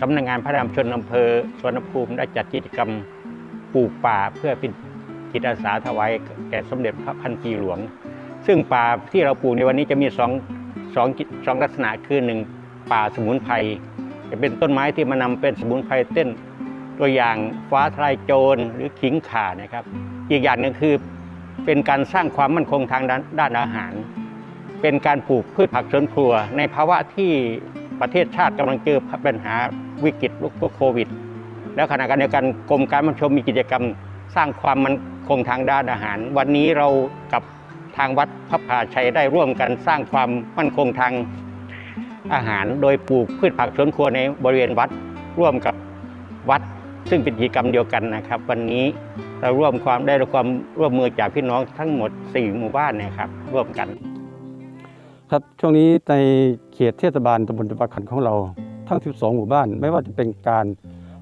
สำนักงานพระนามชนอำเภอสวนภูมิได้จัดกิจกรรมปลูกป่าเพื่อเป็นจิตอาสาถวายแก่สมเด็จพระพันปีหลวง ซึ่งป่าที่เราปลูกในวันนี้จะมีสองสองสองลักษณะคือหนึ่งป่าสมุนไพรจะเป็นต้นไม้ที่มานำเป็นสมุนไพรเต้น ตัวอย่างฟ้าทลายโจรหรือขิงข่านะครับ อีกอย่างหนึ่งคือเป็นการสร้างความมั่นคงทางด้านด้านอาหาร เป็นการปลูกพืชผักสวนครัว ในภาวะที่ ประเทศชาติกำลังเจอปัญหาวิกฤตโรคโควิด แล้วขณะเดียวกันกรมการมันชมมีกิจกรรม สร้างความมั่นคงทางด้านอาหาร วันนี้เรากับทางวัดพระพาชัยได้ร่วมกันสร้างความมั่นคงทางอาหาร โดยปลูกพืชผักสวนครัวในบริเวณวัดร่วมกับวัด ซึ่งเป็นกิจกรรมเดียวกันนะครับ วันนี้เราร่วมความได้รับความร่วมมือจากพี่น้องทั้งหมด 4 หมู่บ้านนะครับร่วมกัน ครับช่วงนี้ใน ขตเทศบาลตำบลตะปาขันของเรา ทั้ง 12 หมู่บ้าน ไม่ว่าจะเป็นการ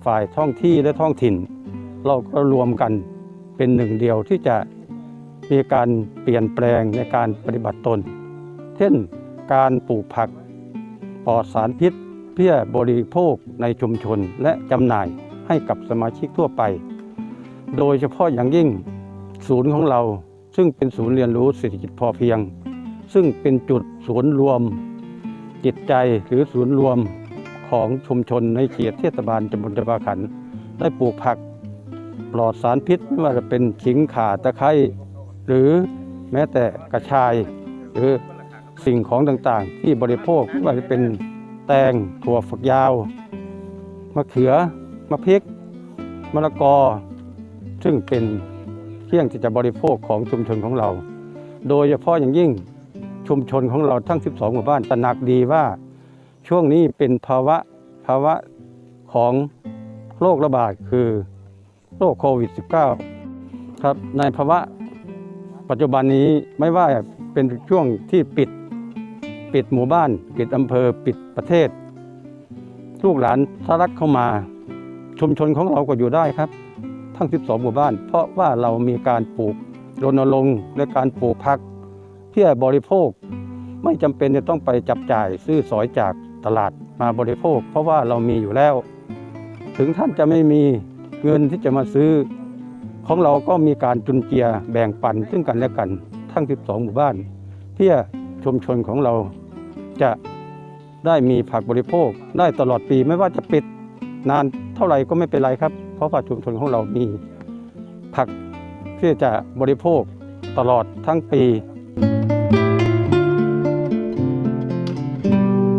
ฝ่ายท้องที่และท้องถิ่น เราก็รวมกันเป็นหนึ่งเดียวที่จะมีการเปลี่ยนแปลงในการปฏิบัติตน เช่นการปลูกผักปลอดสารพิษเพื่อบริโภคในชุมชนและจำหน่ายให้กับสมาชิกทั่วไป โดยเฉพาะอย่างยิ่งศูนย์ของเราซึ่งเป็นศูนย์เรียนรู้เศรษฐกิจพอเพียง ซึ่งเป็นจุดศูนย์รวม จิตใจหรือศูนย์รวมของชุมชนในเขตเทศบาลตำบลตะปาขัน ได้ปลูกผักปลอดสารพิษไม่ว่าจะเป็นขิงข่าตะไคร้หรือแม้แต่กระชาย หรือสิ่งของต่างๆ ที่บริโภคไม่ว่าจะเป็นแตงถั่วฝักยาว มะเขือ มะพริก มะละกอ ซึ่งเป็นเครื่องที่จะบริโภคของชุมชนของเรา โดยเฉพาะอย่างยิ่ง ชุมชนของเราทั้ง 12 หมู่บ้านตระหนักดีว่า ช่วงนี้เป็นภาวะภาวะของโรคระบาดคือโรคโควิด -19 ครับในภาวะปัจจุบันนี้ไม่ว่าเป็นช่วงที่ปิดปิดหมู่บ้าน ปิดอำเภอปิดประเทศ ลูกหลานทะลักเข้ามา ชุมชนของเราก็อยู่ได้ครับ ทั้ง 12 หมู่บ้าน เพราะว่าเรามีการปลูกรณรงค์และการปลูกผัก พื่อบริโภค ไม่จำเป็นจะต้องไปจับจ่ายซื้อสอยจากตลาดมาบริโภค เพราะว่าเรามีอยู่แล้ว ถึงท่านจะไม่มีเงินที่จะมาซื้อ ของเราก็มีการจุนเจียแบ่งปันซึ่งกันและกันทั้ง 12 หมู่บ้าน เพื่อชุมชนของเราจะได้มีผักบริโภค ได้ตลอดปีไม่ว่าจะปิดนานเท่าไหร่ก็ไม่เป็นไรครับ เพราะว่าชุมชนของเรามีผักที่จะบริโภคตลอดทั้งปี